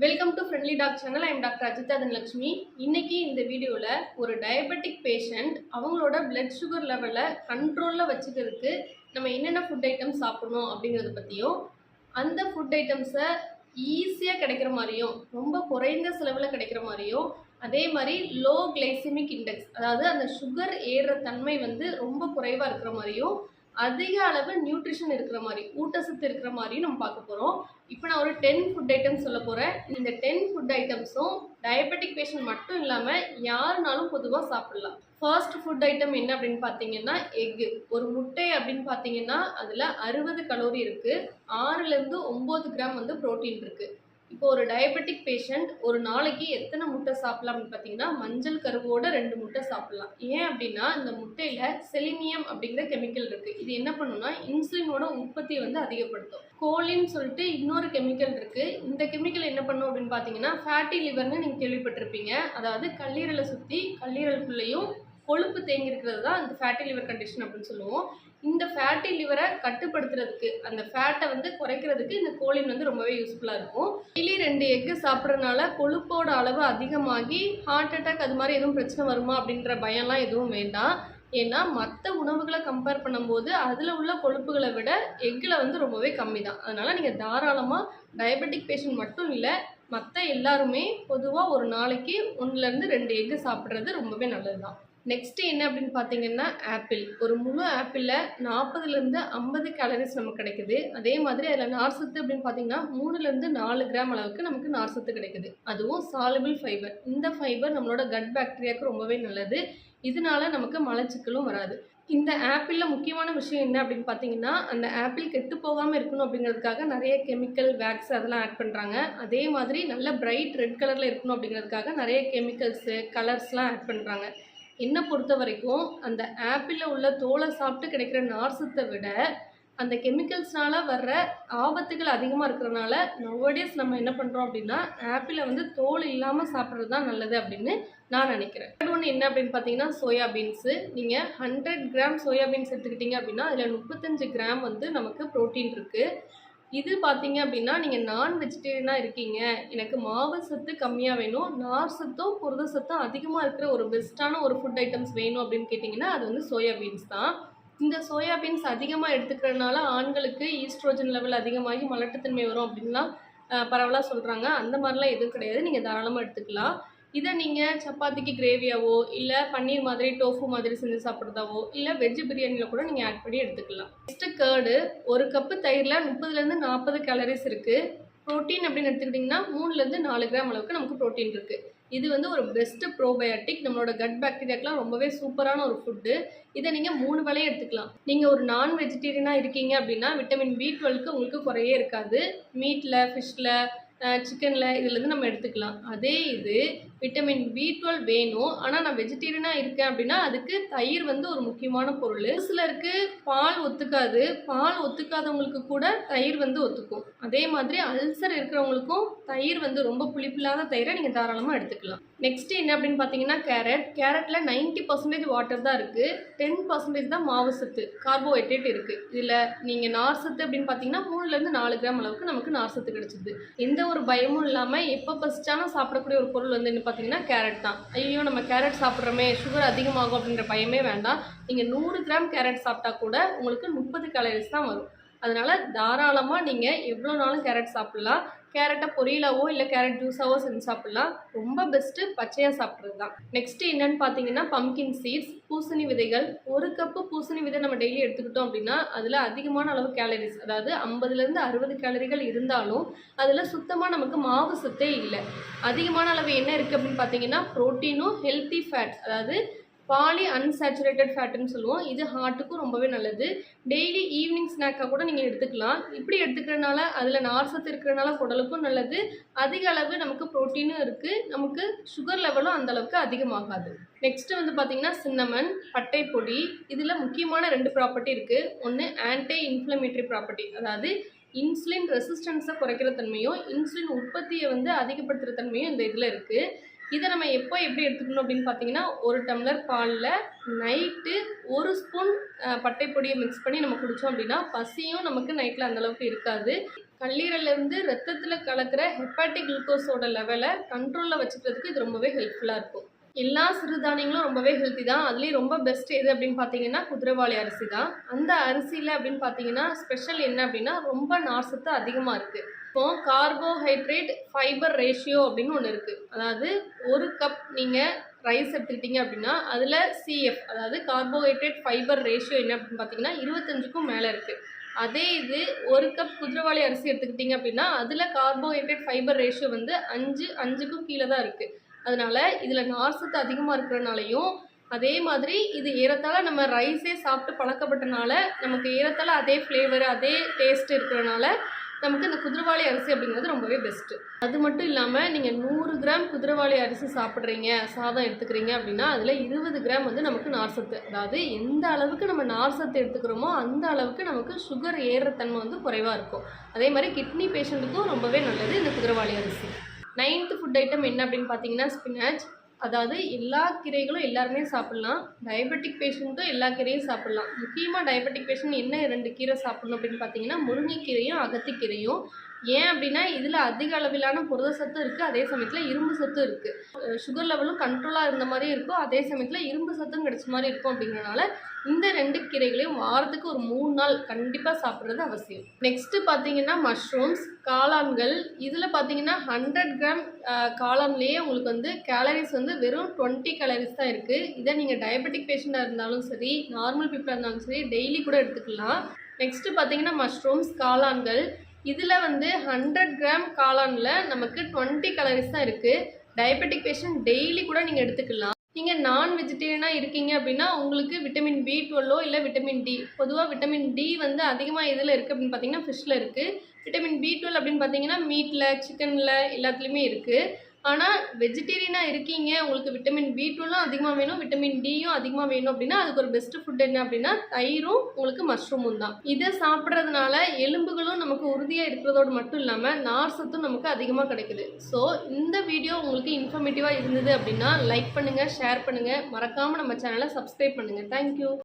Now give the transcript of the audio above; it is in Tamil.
Welcome to friendly talk channel I'm doctor Ajitha Dhanalakshmi இன்னைக்கு இந்த வீடியோவில் ஒரு டயபெட்டிக் பேஷண்ட் அவங்களோட பிளட் சுகர் லெவலை கண்ட்ரோலில் வச்சுக்கிறதுக்கு நம்ம என்னென்ன ஃபுட் ஐட்டம்ஸ் சாப்பிடணும் அப்படிங்கிறத பற்றியும் அந்த ஃபுட் ஐட்டம்ஸை ஈஸியாக கிடைக்கிற மாதிரியும் ரொம்ப குறைந்த செலவில் கிடைக்கிற மாதிரியும் அதே மாதிரி லோ கிளைசிமிக் இண்டெக்ஸ் அதாவது அந்த சுகர் ஏறுற தன்மை வந்து ரொம்ப குறைவாக இருக்கிற மாதிரியும் அதிக அளவு நியூட்ரிஷன் இருக்கிற மாதிரி ஊட்டச்சத்து இருக்கிற மாதிரியும் நம்ம பார்க்க போகிறோம் இப்போ நான் ஒரு டென் ஃபுட் ஐட்டம்ஸ் சொல்ல போகிறேன் இந்த டென் ஃபுட் ஐட்டம்ஸும் டயபெட்டிக் பேஷண்ட் மட்டும் இல்லாமல் யாருனாலும் பொதுவாக சாப்பிடலாம். ஃபர்ஸ்ட் ஃபுட் ஐட்டம் என்ன அப்படின்னு பார்த்தீங்கன்னா எக்கு ஒரு முட்டை அப்படின்னு பார்த்தீங்கன்னா அதில் அறுபது கலோரி இருக்குது ஆறுலேருந்து ஒம்பது கிராம் வந்து புரோட்டீன் இருக்குது இப்போ ஒரு டயபெட்டிக் பேஷண்ட் ஒரு நாளைக்கு எத்தனை முட்டை சாப்பிடலாம் அப்படின்னு பார்த்தீங்கன்னா மஞ்சள் கருவோட ரெண்டு முட்டை சாப்பிடலாம். ஏன் அப்படின்னா இந்த முட்டையில் செலினியம் அப்படிங்கிற கெமிக்கல் இருக்குது இது என்ன பண்ணுன்னா இன்சுலினோட உற்பத்தியை வந்து அதிகப்படுத்தும். கோலின்னு சொல்லிட்டு இன்னொரு கெமிக்கல் இருக்குது இந்த கெமிக்கல் என்ன பண்ணும் அப்படின்னு பார்த்தீங்கன்னா ஃபேட்டி லிவர்னு நீங்கள் கேள்விப்பட்டிருப்பீங்க. அதாவது கல்லீரலை சுற்றி கல்லீரலுக்குள்ளேயும் கொழுப்பு தேங்கி இருக்கிறது தான் அந்த ஃபேட்டி லிவர் கண்டிஷன் அப்படின்னு சொல்லுவோம். இந்த ஃபேட்டி லிவரை கட்டுப்படுத்துறதுக்கு அந்த ஃபேட்டை வந்து குறைக்கிறதுக்கு இந்த கோலின் வந்து ரொம்பவே யூஸ்ஃபுல்லாக இருக்கும். டெய்லி ரெண்டு எக்கு சாப்பிட்றதுனால கொழுப்போட அளவு அதிகமாகி ஹார்ட் அட்டாக் அது மாதிரி எதுவும் பிரச்சனை வருமா அப்படின்ற பயம்லாம் எதுவும் வேண்டாம். ஏன்னா மற்ற உணவுகளை கம்பேர் பண்ணும்போது அதில் உள்ள கொழுப்புகளை விட எக்கில் வந்து ரொம்பவே கம்மி தான் அதனால் நீங்கள் தாராளமாக டயபெட்டிக் பேஷண்ட் மட்டும் இல்லை மற்ற எல்லாருமே பொதுவாக ஒரு நாளைக்கு ஒன்றுலேருந்து ரெண்டு எக்கு சாப்பிட்றது ரொம்பவே நல்லது தான் நெக்ஸ்ட்டு என்ன அப்படின்னு பார்த்தீங்கன்னா ஆப்பிள் ஒரு முழு ஆப்பிளில் நாற்பதுலேருந்து ஐம்பது கேலரிஸ் நமக்கு கிடைக்குது. அதே மாதிரி அதில் நார்சத்து அப்படின்னு பார்த்தீங்கன்னா மூணுலேருந்து நாலு கிராம் அளவுக்கு நமக்கு நார்சத்து கிடைக்குது. அதுவும் சாலபிள் ஃபைபர் இந்த ஃபைபர் நம்மளோட கட் பாக்டீரியாவுக்கு ரொம்பவே நல்லது. இதனால நமக்கு மலச்சிக்கலும் வராது. இந்த ஆப்பிளில் முக்கியமான விஷயம் என்ன அப்படின்னு பார்த்தீங்கன்னா அந்த ஆப்பிள் கெட்டு போகாமல் இருக்கணும் அப்படிங்கிறதுக்காக நிறைய கெமிக்கல் வேக்ஸ் அதெல்லாம் ஆட் பண்ணுறாங்க அதே மாதிரி நல்ல பிரைட் ரெட் கலரில் இருக்கணும் அப்படிங்கிறதுக்காக நிறைய கெமிக்கல்ஸு கலர்ஸ்லாம் ஆட் பண்ணுறாங்க என்னை பொறுத்த வரைக்கும் அந்த ஆப்பிளில் உள்ள தோலை சாப்பிட்டு கிடைக்கிற நார்சத்தை விட அந்த கெமிக்கல்ஸ்னால வர்ற ஆபத்துகள் அதிகமாக இருக்கிறனால நோவடேஸ் நம்ம என்ன பண்ணுறோம் அப்படின்னா ஆப்பிளை வந்து தோல் இல்லாமல் சாப்பிட்றது தான் நல்லது அப்படின்னு நான் நினைக்கிறேன். ஒன்று என்ன அப்படின்னு பார்த்தீங்கன்னா சோயா பீன்ஸு நீங்கள் ஹண்ட்ரட் கிராம் சோயா பீன்ஸ் அப்படின்னா அதில் முப்பத்தஞ்சு கிராம் வந்து நமக்கு ப்ரோட்டீன் இருக்குது இது பார்த்தீங்க அப்படின்னா நீங்கள் நான் வெஜிடேரியனாக இருக்கீங்க. எனக்கு மாவு சத்து கம்மியாக வேணும். நார் சத்தும் புரத சத்தும் அதிகமாக இருக்கிற ஒரு பெஸ்ட்டான ஒரு ஃபுட் ஐட்டம்ஸ் வேணும் அப்படின்னு கேட்டிங்கன்னா அது வந்து சோயாபீன்ஸ் தான். இந்த சோயாபீன்ஸ் அதிகமாக எடுத்துக்கிறதுனால ஆண்களுக்கு ஈஸ்ட்ரோஜன் லெவல் அதிகமாகி மலட்டுத்தன்மை வரும் அப்படின்லாம் பரவலாக சொல்கிறாங்க அந்த மாதிரிலாம் எதுவும் கிடையாது. நீங்கள் தாராளமாக எடுத்துக்கலாம். இதை நீங்கள் சப்பாத்திக்கு கிரேவியாவோ இல்லை பன்னீர் மாதிரி டோஃபு மாதிரி செஞ்சு சாப்பிட்றதாவோ இல்லை வெஜ் பிரியாணியில் கூட நீங்கள் ஆட் பண்ணி எடுத்துக்கலாம். நெக்ஸ்ட்டு கேர்டு ஒரு கப்பு தயிரில் முப்பதுலேருந்து நாற்பது கேலரிஸ் இருக்குது ப்ரோட்டீன் அப்படின்னு எடுத்துக்கிட்டிங்கன்னா மூணுலேருந்து நாலு கிராம் அளவுக்கு நமக்கு ப்ரோட்டீன் இருக்குது இது வந்து ஒரு பெஸ்ட்டு ப்ரோபயோட்டிக் நம்மளோட கட் பாக்டீரியாக்கெலாம் ரொம்பவே சூப்பரான ஒரு ஃபுட்டு இதை நீங்கள் மூணு வேலையும் எடுத்துக்கலாம். நீங்கள் ஒரு நான் வெஜிடேரியனாக இருக்கீங்க அப்படின்னா விட்டமின் பி டுவெல்க்கு உங்களுக்கு குறையே இருக்காது. மீட்டில் ஃபிஷ்ஷில் சிக்கனில் இதுலேருந்து நம்ம எடுத்துக்கலாம். அதே இது விட்டமின் பி டுவெல் வேணும். ஆனால் நான் வெஜிடேரியனாக இருக்கேன் அப்படின்னா அதுக்கு தயிர் வந்து ஒரு முக்கியமான பொருள். சிலருக்கு பால் ஒத்துக்காது. பால் ஒத்துக்காதவங்களுக்கு கூட தயிர் வந்து ஒத்துக்கும். அதே மாதிரி அல்சர் இருக்கிறவங்களுக்கும் தயிர் வந்து ரொம்ப புளிப்பில்லாத தயிரை நீங்கள் தாராளமாக எடுத்துக்கலாம். நெக்ஸ்ட் என்ன அப்படின்னு பார்த்தீங்கன்னா கேரட். கேரட்டில் நைன்ட்டி பர்சன்டேஜ் வாட்டர் தான் இருக்குது டென் பர்சன்டேஜ் தான் மாவு சத்து. கார்போஹைட்ரேட் இருக்குது இதில் நீங்கள் நார் சத்து அப்படின்னு பார்த்தீங்கன்னா மூணுலேருந்து நாலு கிராம் அளவுக்கு நமக்கு நார் சத்து கிடச்சிது எந்த ஒரு பயமும் இல்லாமல் எப்போ பசிச்சாலும் சாப்பிடக்கூடிய ஒரு பொருள் வந்து என்ன பார்த்தீங்கன்னா கேரட் தான். ஐயோ நம்ம கேரட் சாப்பிட்றோமே சுகர் அதிகமாகும் அப்படின்ற பயமே வேண்டாம். நீங்கள் நூறு கிராம் கேரட் சாப்பிட்டா கூட உங்களுக்கு முப்பது கேலரிஸ் தான் வரும். அதனால் தாராளமாக நீங்கள் எவ்வளோ நாளும் கேரட் சாப்பிட்லாம். கேரட்டை பொரியலாவோ இல்லை கேரட் ஜூஸாவோ செஞ்சு சாப்பிட்லாம். ரொம்ப பெஸ்ட்டு பச்சையாக சாப்பிட்றது தான். நெக்ஸ்ட்டு என்னென்னு பார்த்தீங்கன்னா பம்கின் சீட்ஸ் பூசணி விதைகள். ஒரு கப்பு பூசணி விதை நம்ம டெய்லி எடுத்துக்கிட்டோம் அப்படின்னா அதில் அதிகமான அளவு கேலரிஸ் அதாவது ஐம்பதுலேருந்து அறுபது கேலரிகள் இருந்தாலும் அதில் சுத்தமாக நமக்கு மாவு சத்தே இல்லை. அதிகமான அளவு என்ன இருக்குது அப்படின்னு பார்த்தீங்கன்னா ப்ரோட்டீனும் ஹெல்த்தி ஃபேட் அதாவது பாலி அன்சாச்சுரேட்டட் ஃபேட்டுன்னு சொல்லுவோம். இது ஹார்ட்டுக்கும் ரொம்பவே நல்லது. டெய்லி ஈவினிங் ஸ்நாக்காக கூட நீங்கள் எடுத்துக்கலாம். இப்படி எடுத்துக்கிறனால அதில் நார்சத்து இருக்கிறனால குடலுக்கும் நல்லது. அதிக அளவு நமக்கு ப்ரோட்டீனும் இருக்குது நமக்கு சுகர் லெவலும் அந்தளவுக்கு அதிகமாகாது. நெக்ஸ்ட்டு வந்து பார்த்திங்கன்னா சின்னமன் பட்டை பொடி. இதில் முக்கியமான ரெண்டு ப்ராப்பர்ட்டி இருக்குது ஒன்று ஆன்டி இன்ஃப்ளமேட்டரி ப்ராப்பர்ட்டி அதாவது இன்சுலின் ரெசிஸ்டன்ஸை குறைக்கிற தன்மையும் இன்சுலின் உற்பத்தியை வந்து அதிகப்படுத்துகிற தன்மையும் இந்த இதில் இருக்குது இதை நம்ம எப்போ எப்படி எடுத்துக்கணும் அப்படின்னு பார்த்தீங்கன்னா ஒரு டம்ளர் பாலில் நைட்டு ஒரு ஸ்பூன் பட்டைப்பொடியை மிக்ஸ் பண்ணி நம்ம குடித்தோம் அப்படின்னா பசியும் நமக்கு நைட்டில் அந்தளவுக்கு இருக்காது. கல்லீரல்லேருந்து ரத்தத்தில் கலக்கிற ஹெப்பாட்டிக் குளுக்கோஸோட லெவலை கண்ட்ரோலில் வச்சுக்கிறதுக்கு இது ரொம்பவே ஹெல்ப்ஃபுல்லாக இருக்கும். எல்லா சிறுதானியங்களும் ரொம்பவே ஹெல்த்தி தான். அதுலேயும் ரொம்ப பெஸ்ட் எது அப்படின்னு பார்த்தீங்கன்னா குதிரைவாளி அரிசி தான். அந்த அரிசியில் அப்படின்னு பார்த்தீங்கன்னா ஸ்பெஷல் என்ன அப்படின்னா ரொம்ப நார்சத்து அதிகமாக இருக்குது இப்போ கார்போஹைட்ரேட் ஃபைபர் ரேஷியோ அப்படின்னு ஒன்று இருக்குது அதாவது ஒரு கப் நீங்கள் ரைஸ் எடுத்துக்கிட்டீங்க அப்படின்னா அதில் சிஎஃப் அதாவது கார்போஹைட்ரேட் ஃபைபர் ரேஷியோ என்ன அப்படின்னு பார்த்தீங்கன்னா இருபத்தஞ்சுக்கும் மேலே இருக்குது அதே இது ஒரு கப் குதிரவாளி அரிசி எடுத்துக்கிட்டிங்க அப்படின்னா அதில் கார்போஹைட்ரேட் ஃபைபர் ரேஷியோ வந்து அஞ்சு அஞ்சுக்கும் கீழே தான் இருக்குது அதனால் இதில் நார்சத்து அதிகமாக இருக்கிறனாலையும் அதே மாதிரி இது ஏறத்தாழ நம்ம ரைஸே சாப்பிட்டு பழக்கப்பட்டனால நமக்கு ஏறத்தாழ அதே ஃப்ளேவர் அதே டேஸ்ட் இருக்கிறனால நமக்கு இந்த குதிரவாளி அரிசி அப்படிங்கிறது ரொம்பவே பெஸ்ட்டு அது மட்டும் இல்லாமல் நீங்கள் நூறு கிராம் குதிரவாளி அரிசி சாப்பிட்றீங்க சாதம் எடுத்துக்கிறீங்க அப்படின்னா அதில் இருபது கிராம் வந்து நமக்கு நார்சத்து அதாவது எந்த அளவுக்கு நம்ம நார்சத்து எடுத்துக்கிறோமோ அந்த அளவுக்கு நமக்கு சுகர் ஏறுற தன்மை வந்து குறைவாக இருக்கும். அதே மாதிரி கிட்னி பேஷண்ட்டுக்கும் ரொம்பவே நல்லது இந்த குதிரவாளி அரிசி. நைன்த்து ஃபுட் ஐட்டம் என்ன அப்படின்னு பார்த்தீங்கன்னா ஸ்பினாச் அதாவது எல்லா கீரைகளும் எல்லாருமே சாப்பிட்லாம். டயபெட்டிக் பேஷண்ட்டும் எல்லா கீரையும் சாப்பிட்லாம். முக்கியமாக டயபெட்டிக் பேஷண்ட் என்ன ரெண்டு கீரை சாப்பிட்ணும் அப்படின்னு பார்த்தீங்கன்னா முருங்கைக்கீரையும் அகத்திக்கீரையும். ஏன் அப்படின்னா இதில் அதிக அளவிலான புரத சத்து இருக்குது அதே சமயத்தில் இரும்பு சத்தும் இருக்குது சுகர் லெவலும் கண்ட்ரோலாக இருந்த மாதிரி இருக்கும் அதே சமயத்தில் இரும்பு சத்தும் கிடைச்ச மாதிரி இருக்கும் அப்படிங்கிறனால இந்த ரெண்டு கீரைகளையும் வாரத்துக்கு ஒரு மூணு நாள் கண்டிப்பாக சாப்பிட்றது அவசியம். நெக்ஸ்ட்டு பார்த்தீங்கன்னா மஷ்ரூம்ஸ் காளான்கள். இதில் பார்த்தீங்கன்னா ஹண்ட்ரட் கிராம் காளான்லேயே உங்களுக்கு வந்து கேலரிஸ் வந்து வெறும் டுவெண்ட்டி கேலரிஸ் தான் இருக்குது இதை நீங்கள் டயபெட்டிக் பேஷண்ட்டாக இருந்தாலும் சரி நார்மல் பீப்புளாக இருந்தாலும் சரி டெய்லி கூட எடுத்துக்கலாம். நெக்ஸ்ட்டு பார்த்தீங்கன்னா மஷ்ரூம்ஸ் காளான்கள். இதில் வந்து ஹண்ட்ரட் கிராம் காளானில் நமக்கு டுவெண்ட்டி கலரிஸ் தான் இருக்குது டயபெட்டிக் பேஷண்ட் டெய்லி கூட நீங்கள் எடுத்துக்கலாம். நீங்கள் நான் வெஜிடேரியனாக இருக்கீங்க அப்படின்னா உங்களுக்கு விட்டமின் பி டுவெல்லோ இல்லை விட்டமின் டி பொதுவாக விட்டமின் டி வந்து அதிகமாக எதில் இருக்குது அப்படின்னு பார்த்தீங்கன்னா ஃபிஷ்ஷில் இருக்குது விட்டமின் பி டுவெல் அப்படின்னு பார்த்தீங்கன்னா மீட்டில் சிக்கனில் எல்லாத்துலேயுமே இருக்குது ஆனால் வெஜிடேரியனாக இருக்கீங்க உங்களுக்கு விட்டமின் பி டூலாம் அதிகமாக வேணும் விட்டமின் டியும் அதிகமாக வேணும் அப்படின்னா அதுக்கு ஒரு பெஸ்ட் ஃபுட் என்ன அப்படின்னா தயிரும் உங்களுக்கு மஷ்ரூமும் தான். இதை சாப்பிட்றதுனால எலும்புகளும் நமக்கு உறுதியாக இருக்கிறதோடு மட்டும் இல்லாமல் நார் சத்தும் நமக்கு அதிகமாக கிடைக்குது. ஸோ இந்த வீடியோ உங்களுக்கு இன்ஃபர்மேட்டிவாக இருந்தது அப்படின்னா லைக் பண்ணுங்கள் ஷேர் பண்ணுங்கள் மறக்காமல் நம்ம சேனலை சப்ஸ்கிரைப் பண்ணுங்கள் தேங்க்யூ